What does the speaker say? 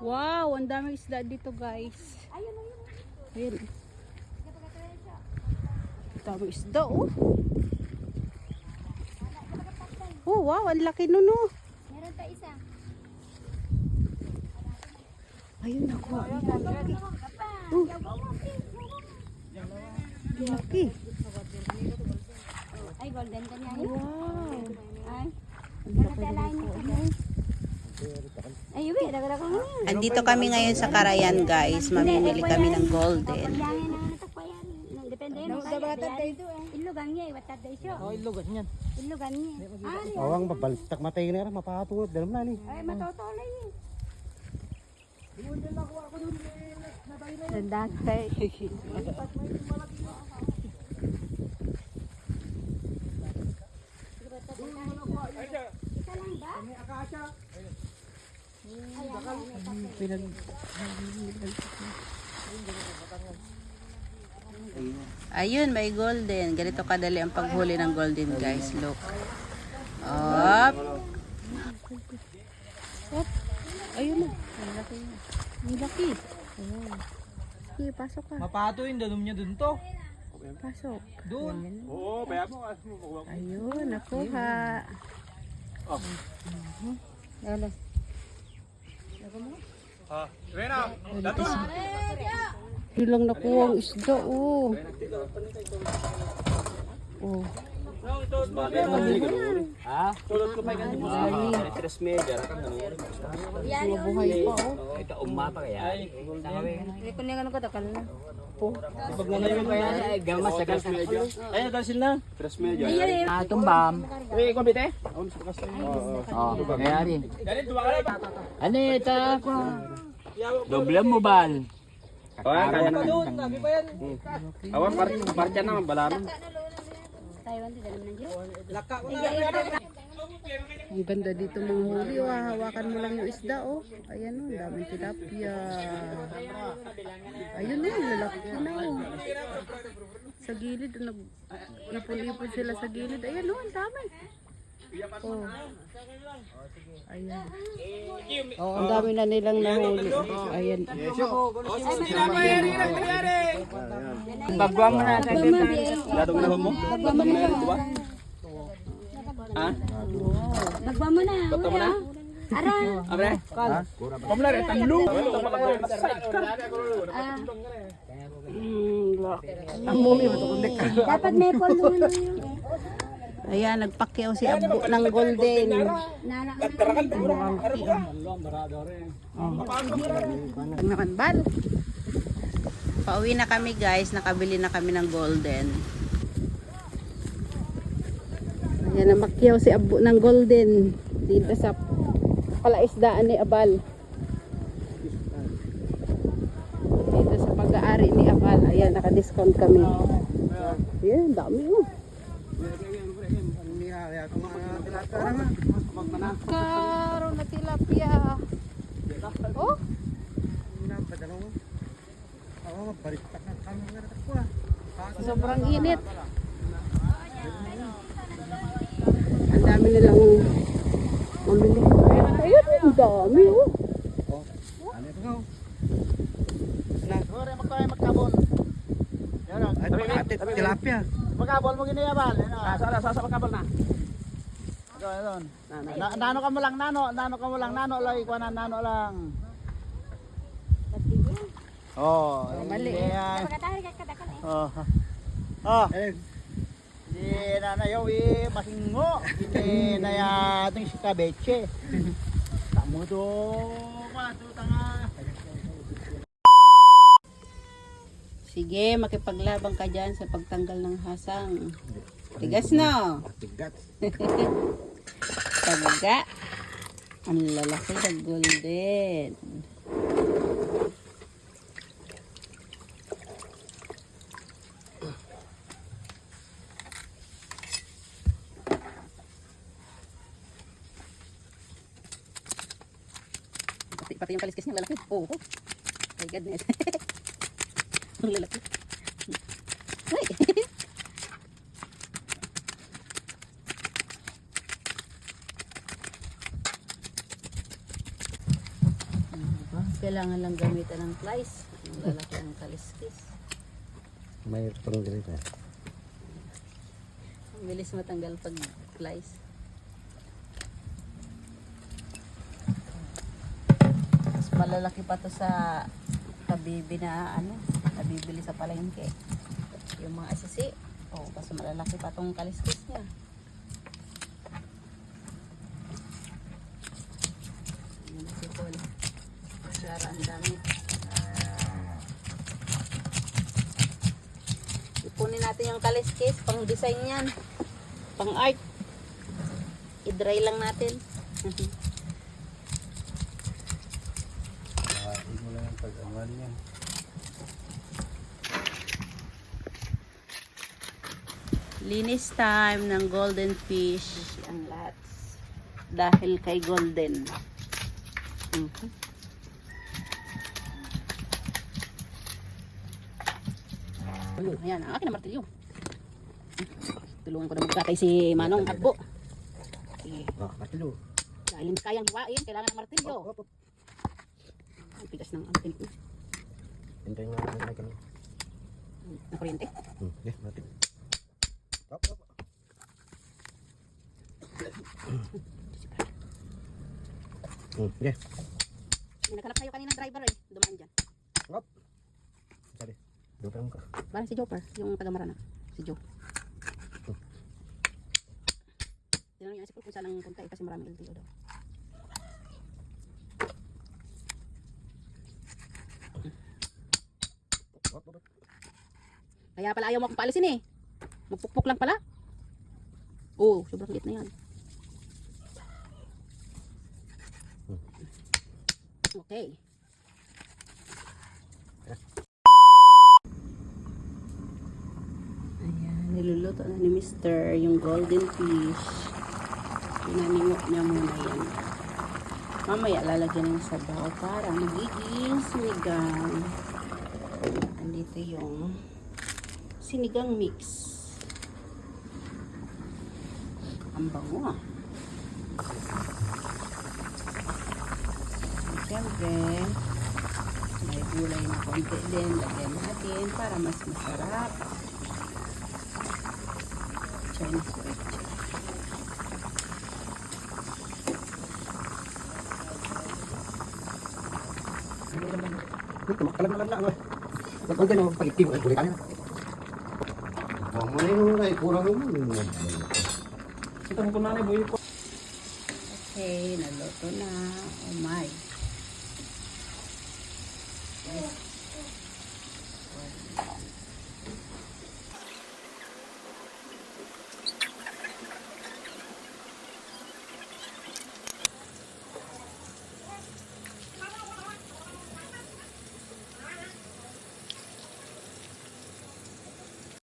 Wow, ang daming isda dito guys. Ayun, ayun. Ayun. Ang daming isda oh. Oh wow, ang laki nun oh. Meron pa isa. Ayun nakuha. Ang laki. Oh. Laki. Ay, golden ka niya yun. Wow. Ay, dito. niya ka, ay, uwi. Daga-daga mo. Andito kami ngayon sa Karayan guys. Mamimili kami ng golden. Natakpayan. Depende yun. Dabatad kayo ito eh. Ilugan niya eh. Watad kayo siya. Oh, ilugan yan. Ilugan niya. Awang babalitak matay na rin, mapatungod. Dalam na ni. Ay, matotolay eh. Nandagay. Isa lang ba? Ayun, may golden. Ganito kadali ang paghuli ng golden guys. Look. Up. Up. Ayun na. Ang laki na. Ang laki. Sige, pasok ka. Mapato yung danom niya dun to. Pasok. Dun. Oo, bayag mo. Ayun, nakuha. Oh. Lalo. Ha, Rena. Dato. Ilang nakuha ang isda, oh. Oh. Ha? Tulot ko pa yung ganito. Tres media, rakam na Yari o. Buhay pa, oh. Ito, umma pa kaya. Hindi ko niya ka takal na. Pag nanayon pa yan, ay gamas sa gas media. Ay, nadansin na. Tres media. Ah, tumbam. Eh, kumbite? Oh, mayari. Ano ito ako? Doble mo bal. Awan, kaya na. Awan, parcha naman, balaman. Taiwan, di dalam nandiyo. Ang ganda dito mga huli. Oh, hawakan mo lang yung isda, oh. Ayan, oh. Ang daming tilapia. Ayun na, yung lalaki na, oh. Sa gilid, nag ipon-ipon sila sa gilid. Ayan, oh. Ang dami. Oh. Ayan. Oh, ang dami na nilang nahuli. Ayan. Bagwa mo na. Na mo? Na rin, diba? Ha? Bagwa mo na. Bato mo na? Ara. Abre? Pamula rin, talo. Ah, Mm, laki. dapat may polo na. Ayan, nagpakyaw si Abo ng golden. Nana. Ang naman bal. Pauwi na kami guys, nakabili na kami ng golden. Ayan na makyaw si Abo ng golden dito sa palaisdaan ni Abal. Dito sa pag-aari ni Abal. Ayan, naka-discount kami. Ayan, dami oh. Karo na tilapia. Oh, sobrang init. Ang dami nilang mamili. Ayun, ang dami oh. Tilapia. Magkabol mo ginayabal. Sasa, sasa, magkabal na. Doon, doon. Na- Nano ka mo lang, nano. Nano ka mo lang, nano lang. Ikaw na, nano lang. Oh, mali. Yan. Pagkatari ka kadakal eh. Oh. Oh. Di na na yaw eh, masingo. Di na ya ating si kabeche. Tamo do. Matuta nga. Sige, makipaglabang ka dyan sa pagtanggal ng hasang. Tigas na. Tigat. Taga. Ang lalaki ng golden. Pati, pati yung kaliskis niya, lalaki. Oo. Oh, My goodness. Ang lalaki. Ay. Kailangan lang gamitan ng plies. Ang lalaki ang kaliskis. May pang ganito. Ang bilis matanggal pag plies. Mas malalaki pa to sa kabibi na ano, nabibili sa palengke. Yung mga asisi. Oh, mas malalaki pa tong kaliskis niya. Ayan na si Paul. Kutsara ang dami. Ipunin natin yung kaliskis, pang design yan. Pang art. I-dry lang natin. Hindi mo lang ang pag-amal niya. Linis time ng golden fish. Ang lahat. Dahil kay golden. Mhm. Ayan, ang akin na martilyo. Tulungan ko na magkakay si Manong Agbo. Okay. Ah, matilo. Dahil hindi kayang hiwain, kailangan ng martilyo. Ang tigas ng akin ko. Hintay nga ang may kanina. Ng kuryente. Hmm, okay, natin. Hop, hop. Hmm. May naghanap kayo kanina driver eh. Dumaan dyan. Sorry. Dupang ka. Parang si Joper, yung taga Marana. Si Joe. Tinanong niya si Paul kung saan ang punta eh, kasi maraming LTO daw. Kaya pala ayaw mo akong paalisin eh. Magpukpok lang pala. Oo, sobrang liit na yan. Okay. Ayan, niluluto na ni Mr. yung golden fish. Pinaningo niya muna yan. Mamaya lalagyan ng sabaw para magiging sinigang. Andito yung sinigang mix. Ang bango ah. Siyempre, may gulay na konti din. Lagyan natin para mas masarap. Chinese red chili. Uy, tumaktalag naman lang. Ba't ko dyan, na. Wah, mana yung ulay? Kurang yung ulay. Kita mo kunanay, boy. Okay, naluto na. Oh my. Yes.